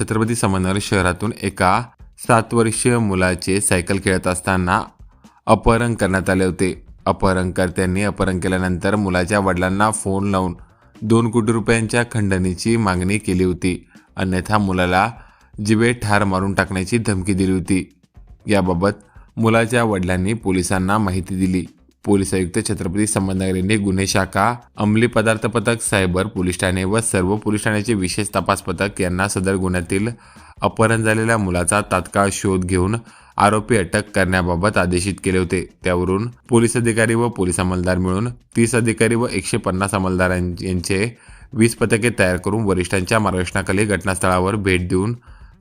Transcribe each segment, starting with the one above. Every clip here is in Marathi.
छत्रपती संभाजीनगर शहरातून एका सात वर्षीय मुलाचे सायकल खेळत असताना अपहरण करण्यात आले होते. अपहरणकर्त्यांनी अपहरण केल्यानंतर मुलाच्या वडिलांना फोन लावून दोन कोटी रुपयांच्या खंडणीची मागणी केली होती. अन्यथा मुलाला जिवे ठार मारून टाकण्याची धमकी दिली होती. याबाबत मुलाच्या वडिलांनी पोलिसांना माहिती दिली. पोलीस आयुक्त छत्रपती संभाजीनगर यांनी गुन्हे शाखा अंमली पदार्थ पथक सायबर पोलीस ठाणे व सर्व पोलीस ठाण्याचे विशेष तपास पथक यांना सदर गुन्ह्यातील अपहरण झालेल्या मुलाचा तात्काळ शोध घेऊन आरोपी अटक करण्याबाबत आदेशित केले होते. त्यावरून पोलीस अधिकारी व पोलीस अंमलदार मिळून तीस अधिकारी व एकशे पन्नास अंमलदार यांचे वीस पथके तयार करून वरिष्ठांच्या मार्गदर्शनाखाली घटनास्थळावर भेट देऊन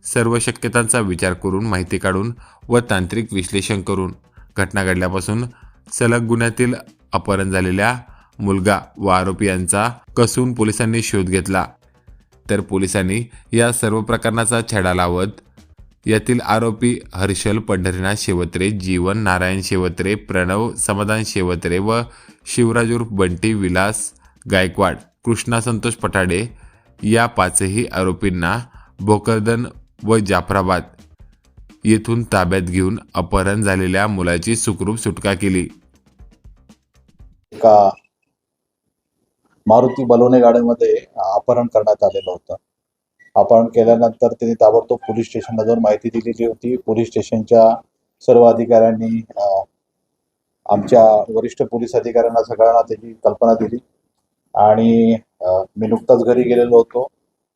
सर्व शक्यतांचा विचार करून माहिती काढून व तांत्रिक विश्लेषण करून घटना घडल्यापासून सलग गुन्ह्यातील अपहरण झालेल्या मुलगा व आरोपी यांचा कसून पोलिसांनी शोध घेतला. तर पोलिसांनी या सर्व प्रकरणाचा छडा लावत यातील आरोपी हर्षल पंढरीनाथ शेवत्रे जीवन नारायण शेवत्रे प्रणव समाधान शेवत्रे व शिवराज उर्फ बंटी विलास गायकवाड कृष्णा संतोष पठाडे या पाचही आरोपींना भोकरदन व जाफराबाद येथून ताब्यात घेऊन अपहरण झालेल्या मुलाची सुखरूप सुटका केली. एका मारुती बलोने गाड्यामध्ये अपहरण करण्यात आलेलं होतं. अपहरण केल्यानंतर त्यांनी ताबडतोब पोलीस स्टेशनला जाऊन माहिती दिलेली होती. पोलीस स्टेशनच्या सर्व अधिकाऱ्यांनी आमच्या वरिष्ठ पोलीस अधिकाऱ्यांना सगळ्यांना त्याची कल्पना दिली. आणि मी नुकताच घरी गेलेलो होतो.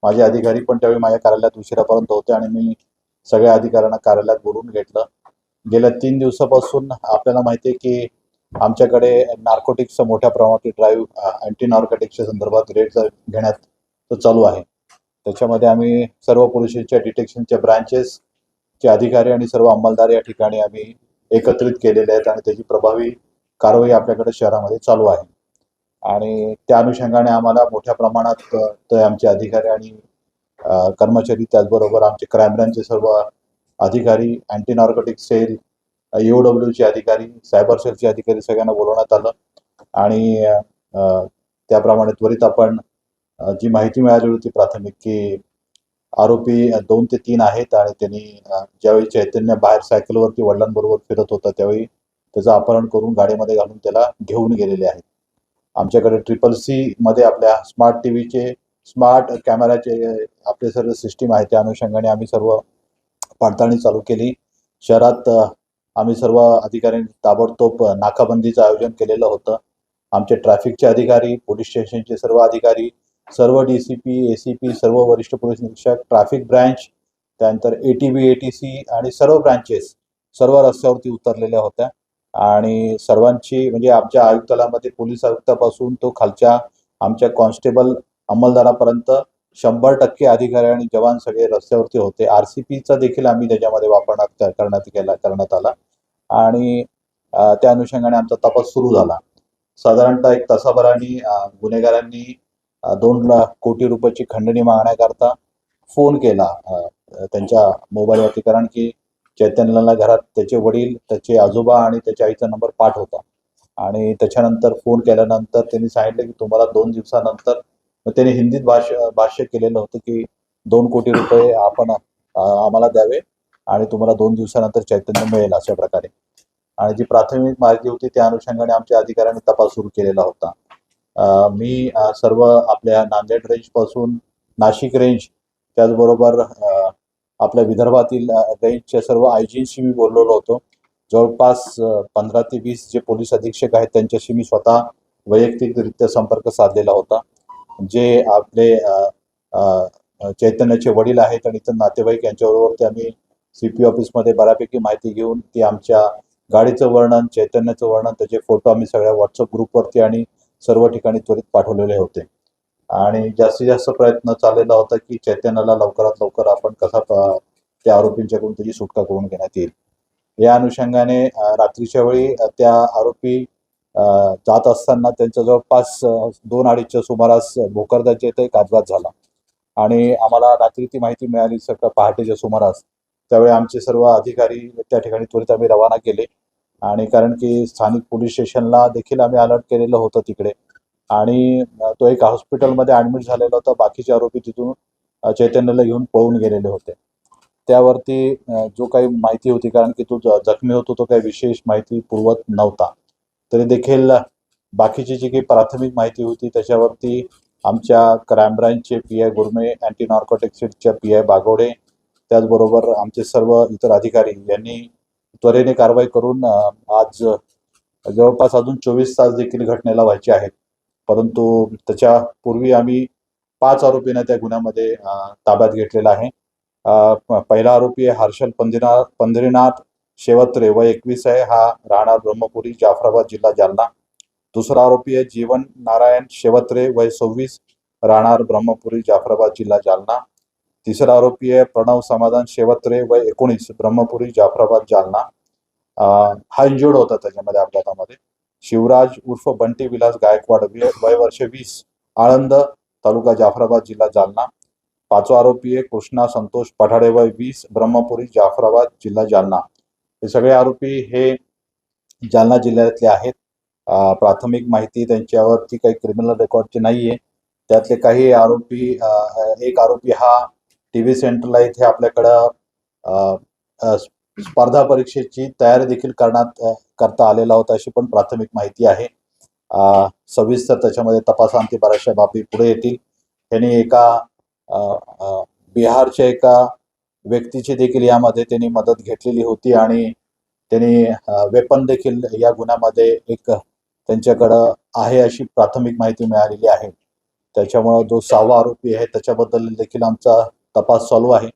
माझे अधिकारी पण त्यावेळी माझ्या कार्यालयात उशिरापर्यंत होते आणि मी सगळ्या अधिकाऱ्यांना कार्यालयात बोलवून घेतलं. गेल्या तीन दिवसापासून आपल्याला माहिती आहे की आमच्याकडे नार्कोटिक्सचा मोठ्या प्रमाणात ड्राईव्ह अँटी नार्कोटिक्सच्या संदर्भात रेड घेण्यात तो चालू आहे. त्याच्यामध्ये आम्ही सर्व पोलिसांच्या डिटेक्शनच्या ब्रांचेसचे अधिकारी आणि सर्व अंमलदार या ठिकाणी आम्ही एकत्रित केलेले आहेत आणि त्याची प्रभावी कारवाई आपल्याकडे शहरामध्ये चालू आहे. आणि त्या अनुषंगाने आम्हाला मोठ्या प्रमाणात ते आमचे अधिकारी आणि कर्मचारी त्याचबरोबर आमचे क्राईम ब्रँचचे सर्व अधिकारी अँटी नॉर्कोटिक सेल ईओडब्ल्यू चे अधिकारी सायबर सेलचे अधिकारी सगळ्यांना बोलवण्यात आलं. आणि त्याप्रमाणे त्वरित आपण जी माहिती मिळाली होती प्राथमिक की आरोपी दोन ते तीन आहेत आणि त्यांनी ज्यावेळी चैतन्य बाहेर सायकलवरती वडिलांबरोबर फिरत होता त्यावेळी त्याचं अपहरण करून गाडीमध्ये घालून त्याला घेऊन गेलेले आहेत. आमच्याकडे ट्रिपल सी मध्ये आपल्या स्मार्ट टीव्हीचे स्मार्ट कॅमेराचे आपले सर्व सिस्टीम आहे त्या अनुषंगाने आम्ही सर्व पडताळणी चालू केली. शहरात आम्ही सर्व अधिकाऱ्यांनी ताबडतोब नाकाबंदीचं आयोजन केलेलं होतं. आमचे ट्रॅफिकचे अधिकारी पोलीस स्टेशनचे सर्व अधिकारी सर्व D C P A C P सर्व वरिष्ठ पोलीस निरीक्षक ट्रॅफिक ब्रँच त्यानंतर A T B A T C आणि सर्व ब्रँचेस सर्व रस्त्यावरती उतरलेल्या होत्या. आणि सर्वांची म्हणजे आमच्या आयुक्तालयामध्ये पोलीस आयुक्तापासून तो खालच्या आमच्या कॉन्स्टेबल अंमलदारापर्यंत शंभर टक्के अधिकारी आणि जवान सगळे रस्त्यावरती होते. आर सी पीचा देखील आम्ही त्याच्यामध्ये वापरण्यात करण्यात केला करण्यात आला. आणि त्या अनुषंगाने आमचा तपास सुरू झाला. साधारणतः एक तासाभराने गुन्हेगारांनी दोन लाख कोटी रुपयाची खंडणी मागण्याकरता फोन केला त्यांच्या मोबाईलवरती कारण की चैतन्यला घरात त्याचे वडील त्याचे आजोबा आणि त्याच्या आईचा नंबर पाठ होता. आणि त्याच्यानंतर फोन केल्यानंतर त्यांनी सांगितलं की तुम्हाला दोन दिवसानंतर मग त्यांनी हिंदीत भाष्य भाष्य केलेलं होतं की दोन कोटी रुपये आपण आम्हाला द्यावे आणि तुम्हाला दोन दिवसानंतर चैतन्य मिळेल अशा प्रकारे. आणि जी प्राथमिक माहिती होती त्या अनुषंगाने आमच्या अधिकाऱ्यांनी तपास सुरू केलेला होता. मी सर्व आपल्या नांदेड रेंजपासून नाशिक रेंज त्याचबरोबर आपल्या विदर्भातील रेंजच्या सर्व आयजींशी मी बोललेलो होतो. जवळपास पंधरा ते वीस जे पोलीस अधीक्षक आहेत त्यांच्याशी मी स्वतः वैयक्तिकरित्या संपर्क साधलेला होता. जे आपले चैतन्याचे वडील आहेत आणि इतर नातेवाईक यांच्याबरोबर ते आम्ही सी पी ऑफिसमध्ये बऱ्यापैकी माहिती घेऊन ती आमच्या गाडीचं वर्णन चैतन्याचं वर्णन त्याचे फोटो आम्ही सगळ्या व्हॉट्सअप ग्रुपवरती आणि सर्व ठिकाणी त्वरित पाठवलेले होते. आणि जास्तीत जास्त प्रयत्न चाललेला होता की चैतन्याला लवकरात लवकर आपण कसा त्या आरोपींच्याकडून त्याची सुटका करून घेण्यात येईल. या अनुषंगाने रात्रीच्या वेळी त्या आरोपी जात असताना त्यांच्या जवळपास दोन अडीचच्या सुमारास भोकरदाच्या इथे एक अपघात झाला. आणि आम्हाला रात्री ती माहिती मिळाली सकाळ पहाटेच्या सुमारास. त्यावेळी आमचे सर्व अधिकारी त्या ठिकाणी त्वरित आम्ही रवाना केले. आणि कारण की स्थानिक पोलीस स्टेशनला देखील आम्ही अलर्ट केलेलं होतं तिकडे. आणि तो एक हॉस्पिटलमध्ये ऍडमिट झालेला होता. बाकीचे आरोपी तिथून चैतन्यला घेऊन पळून गेलेले होते. त्यावरती जो काही माहिती होती कारण की तो जखमी होतो तो काही विशेष माहिती पुरवत नव्हता. तरी देखील बाकीची जी काही प्राथमिक माहिती होती त्याच्यावरती आमच्या क्राईम ब्रँचचे पी आय गुरमे अँटी नॉर्कोटेक्सिडच्या पी आय बागोडे त्याचबरोबर आमचे सर्व इतर अधिकारी यांनी त्वरेने कारवाई करून आज जवळपास अजून चोवीस तास देखील घटनेला व्हायचे आहेत. परंतु त्याच्या पूर्वी आम्ही पाच आरोपींना त्या गुन्ह्यामध्ये ताब्यात घेतलेला आहे. पहिला आरोपी आहे हर्षल पंदिना पंधरीनाथ शेवत्रे व एकवीस आहे. हा राहणार ब्रह्मपुरी, जाफराबाद जिल्हा जालना. दुसरा आरोपी आहे जीवन नारायण शेवत्रे वय सव्वीस राहणार ब्रह्मपुरी, जाफराबाद जिल्हा जालना. तिसरा आरोपी आहे प्रणव समाधान शेवत्रे वय एकोणीस, ब्रह्मपुरी, जाफराबाद जालना. हा इंजुर्ड होता त्याच्यामध्ये अपघातामध्ये. शिवराज उर्फ़ बंटी विलास गायकवाड वय वर्ष वीस, आळंद तालुका जाफराबाद जिल्हा जालना. पाचवा आरोपी आहे कृष्णा संतोष पठाडे वय वीस, ब्रह्मपुरी, जाफराबाद जिल्हा जालना. हे सगळे आरोपी हे जालना जिल्ह्यातले आहेत. प्राथमिक माहिती त्यांच्यावरती काही क्रिमिनल रेकॉर्डची नाही आहे त्यातले काही आरोपी एक आरोपी हा टी व्ही सेंटरला इथे आपल्याकडं स्पर्धा परीक्षेची तयारी देखील करण्यात करता आलेला होता अशी पण प्राथमिक माहिती आहे. सविस्तर त्याच्यामध्ये तपासांती बऱ्याचशा बाबी पुढे येतील. त्यांनी एका बिहारच्या एका व्यक्तीची देखील यामध्ये त्यांनी मदत घेतलेली होती आणि त्यांनी वेपन देखील या गुन्ह्यामध्ये एक त्यांच्याकडं आहे अशी प्राथमिक माहिती मिळालेली आहे. त्याच्यामुळं जो सहावा आरोपी आहे त्याच्याबद्दल देखील आमचा तपास चालू आहे.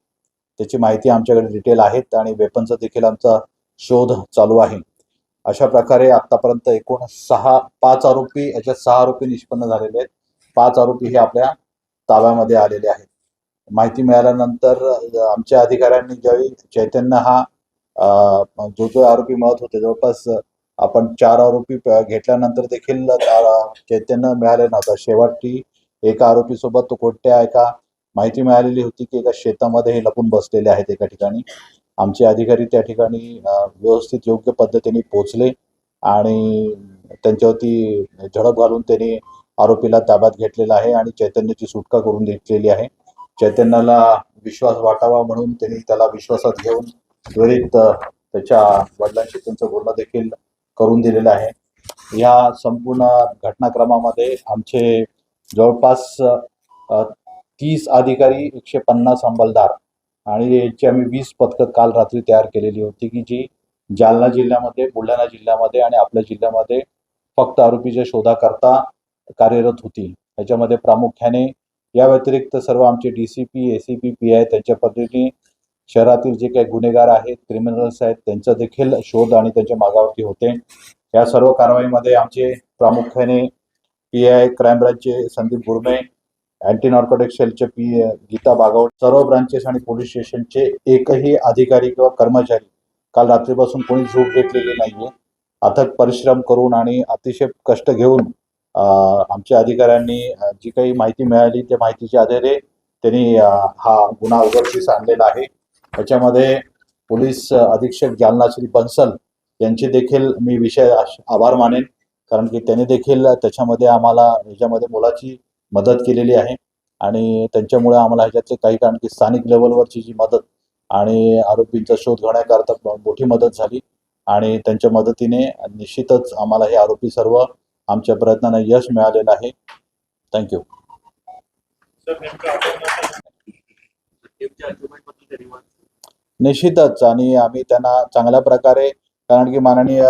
त्याची माहिती आमच्याकडे डिटेल आहेत आणि वेपनचा देखील आमचा शोध चालू आहे. अशा प्रकारे आतापर्यंत एकूण सहा पाच आरोपी याच्यात सहा आरोपी निष्पन्न झालेले आहेत. पाच आरोपी हे आपल्या ताब्यामध्ये आलेले आहेत. माहिती मिळाल्यानंतर आमच्या अधिकाऱ्यांनी ज्यावेळी चैतन्य हा जो जो आरोपी मिळत होते जवळपास आपण चार आरोपी घेतल्यानंतर देखील चैतन्य मिळाले नव्हतं. शेवटी एका आरोपी सोबत तो कोणत्या एका माहिती मिळालेली होती की एका शेतामध्ये हे लपून बसलेले आहेत एका ठिकाणी. आमचे अधिकारी त्या ठिकाणी व्यवस्थित योग्य पद्धतीने पोहोचले आणि त्यांच्यावरती झडप घालून त्यांनी आरोपीला ताब्यात घेतलेला आहे आणि चैतन्याची सुटका करून घेतलेली आहे. चैतन्याला विश्वास वाटावा म्हणून त्यांनी त्याला विश्वासात घेऊन त्वरित त्याच्या वडिलांशी त्यांचं बोलणं देखील करून दिलेलं आहे. या संपूर्ण घटनाक्रमामध्ये आमचे जवळपास तीस अधिकारी एकशे पन्नास अंमलदार आणि याची आम्ही वीस पथकं काल रात्री तयार केलेली होती की जी जालना जिल्ह्यामध्ये बुलढाणा जिल्ह्यामध्ये आणि आपल्या जिल्ह्यामध्ये फक्त आरोपीच्या शोधाकरता कार्यरत होती. याच्यामध्ये प्रामुख्याने या व्यतिरिक्त सर्व आमचे D C P A C P P I त्यांच्या पद्धतीने शहरातील जे काही गुन्हेगार आहेत क्रिमिनल्स आहेत त्यांचा देखील शोध आणि त्यांच्या मागावरती होते. या सर्व कारवाईमध्ये आमचे प्रामुख्याने पी आय क्राईम ब्रांचचे संदीप गुरमे अँटी नॉर्कोटिक सेलचे पी गीता बागावट सर्व ब्रांचेस आणि पोलीस स्टेशनचे एकही अधिकारी किंवा कर्मचारी काल रात्रीपासून कोणी झोप घेतलेली नाहीये. अथक परिश्रम करून आणि अतिशय कष्ट घेऊन आमच्या अधिकाऱ्यांनी जी काही माहिती मिळाली त्या माहितीच्या आधारे त्यांनी हा गुन्हा उघडकीस आणलेला आहे. याच्यामध्ये पोलीस अधीक्षक जालना श्री बन्सल यांचे देखील मी विषय आभार मानेन. कारण की त्यांनी देखील त्याच्यामध्ये आम्हाला ह्याच्यामध्ये मुलाची मदत केलेली आहे. आणि त्यांच्यामुळे आम्हाला ह्याच्यातले काही कारण की स्थानिक लेवलवरची जी मदत आणि आरोपींचा शोध घेण्याकरता मोठी मदत झाली. आणि त्यांच्या मदतीने निश्चितच आम्हाला हे आरोपी सर्व आमच्या प्रयत्नांना यश मिळालेलं आहे थँक्यू निश्चितच आणि आम्ही त्यांना चांगल्या प्रकारे कारण की माननीय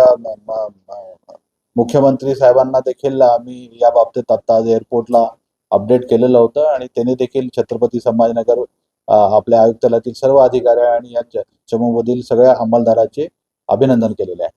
मुख्यमंत्री साहेबांना देखील आम्ही या बाबतीत आता एअरपोर्टला अपडेट केलेलं होतं आणि त्यांनी देखील छत्रपती संभाजीनगर आपल्या आयुक्तालयातील सर्व अधिकारी आणि या चमूमधील सगळ्या अंमलदाराचे अभिनंदन केलेले आहे.